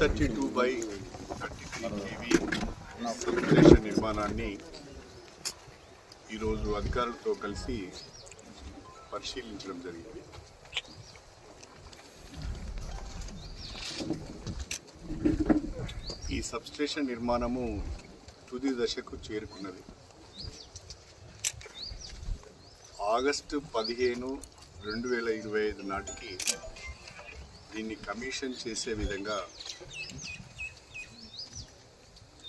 Thirty two by thirty three KV నిర్మాణాన్ని ఈరోజు అధికారులతో కలిసి పరిశీలించడం జరిగింది. ఈ సబ్స్టేషన్ నిర్మాణము తుది దశకు చేరుకున్నది. ఆగస్టు పదిహేను రెండు వేల ఇరవై ఐదు నాటికి దీన్ని కమిషన్ చేసే విధంగా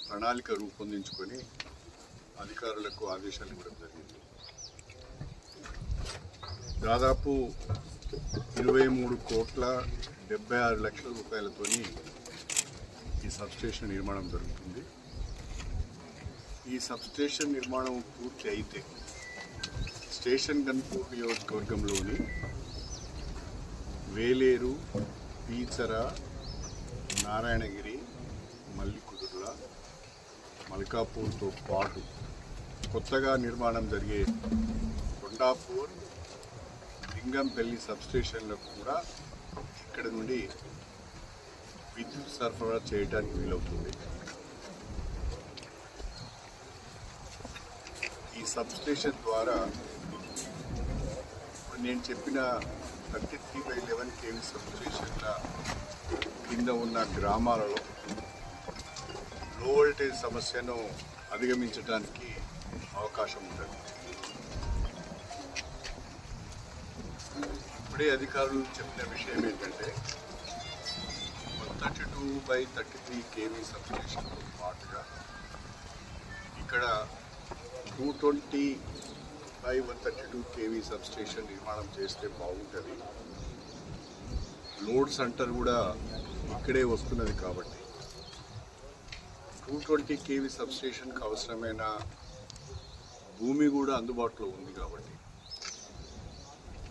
ప్రణాళిక రూపొందించుకొని అధికారులకు ఆదేశాలు ఇవ్వడం జరిగింది. దాదాపు ఇరవై మూడు కోట్ల డెబ్బై ఆరు లక్షల రూపాయలతో ఈ సబ్స్టేషన్ నిర్మాణం జరుగుతుంది. ఈ సబ్స్టేషన్ నిర్మాణం పూర్తి అయితే స్టేషన్ గన్పూర్ నియోజకవర్గంలోని వేలేరు పీచర నారాయణగిరి మల్లికుదుర్ల మల్కాపూర్తో పాటు కొత్తగా నిర్మాణం జరిగే కొండాపూర్ లింగంపల్లి సబ్స్టేషన్లకు కూడా ఇక్కడ నుండి విద్యుత్ సరఫరా చేయడానికి వీలవుతుంది. ఈ సబ్స్టేషన్ ద్వారా నేను చెప్పిన thirty three by eleven KV సబ్స్టేషన్ల కింద ఉన్న గ్రామాలలో లో వోల్టేజ్ సమస్యను అధిగమించడానికి అవకాశం ఉంటుంది. ఇప్పుడే అధికారులు చెప్పిన విషయం ఏంటంటే thirty two by thirty three KV సబ్స్టేషన్తో పాటుగా ఇక్కడ two twenty by one thirty two KV substation నిర్మాణం చేస్తే బాగుంటుంది. లోడ్ సెంటర్ కూడా ఇక్కడే వస్తున్నది కాబట్టి. టూ ట్వంటీ కేవీ సబ్స్టేషన్కి అవసరమైన భూమి కూడా అందుబాటులో ఉంది కాబట్టి.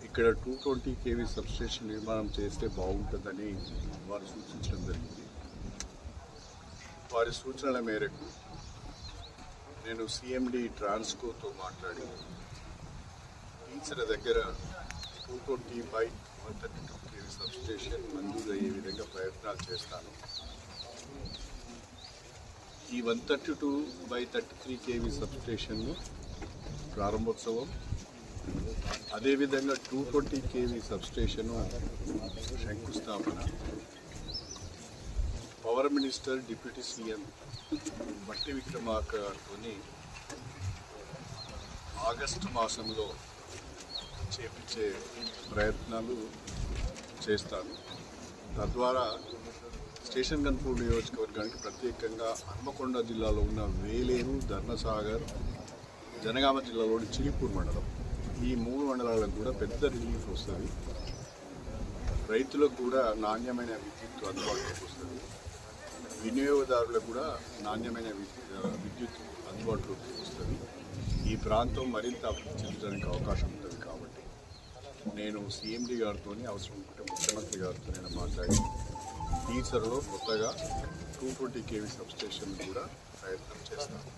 ఇక్కడ టూ ట్వంటీ కేవీ సబ్స్టేషన్ నిర్మాణం చేస్తే బాగుంటుందని వారు సూచించడం జరిగింది. వారి సూచనల మేరకు నేను సిఎండి ట్రాన్స్కోతో మాట్లాడి టీచర్ దగ్గర two twenty by one thirty two KV substation మంజూరు అయ్యే విధంగా ప్రయత్నాలు చేస్తాను. ఈ one thirty two by thirty three KV సబ్స్టేషన్ను ప్రారంభోత్సవం అదేవిధంగా టూ ట్వంటీ కేవీ సబ్స్టేషను శంకుస్థాపన. Power minister deputy CM Bhatti విక్రమార్కని August మాసంలో చేపించే ప్రయత్నాలు చేస్తాను. తద్వారా స్టేషన్ గన్పూర్ నియోజకవర్గానికి ప్రత్యేకంగా హన్మకొండ జిల్లాలో ఉన్న వేలేరు ధర్మసాగర్ జనగామ జిల్లాలోని చిలిపూర్ మండలం ఈ మూడు మండలాలకు కూడా పెద్ద రిలీఫ్ వస్తుంది. రైతులకు కూడా నాణ్యమైన విద్యుత్ అందుబాటులోకి వస్తుంది. వినియోగదారులకు కూడా నాణ్యమైన విద్యుత్ అందుబాటులోకి వస్తుంది. ఈ ప్రాంతం మరింత అభివృద్ధి చెందడానికి అవకాశం ఉంటుంది కాబట్టి నేను సీఎండీ గారితో అవసరం ఉంటే ముఖ్యమంత్రి గారితో నేను మాట్లాడి టీచర్లో కొత్తగా టూ ట్వంటీ కేవీ సబ్స్టేషన్ కూడా ప్రయత్నం చేస్తాను.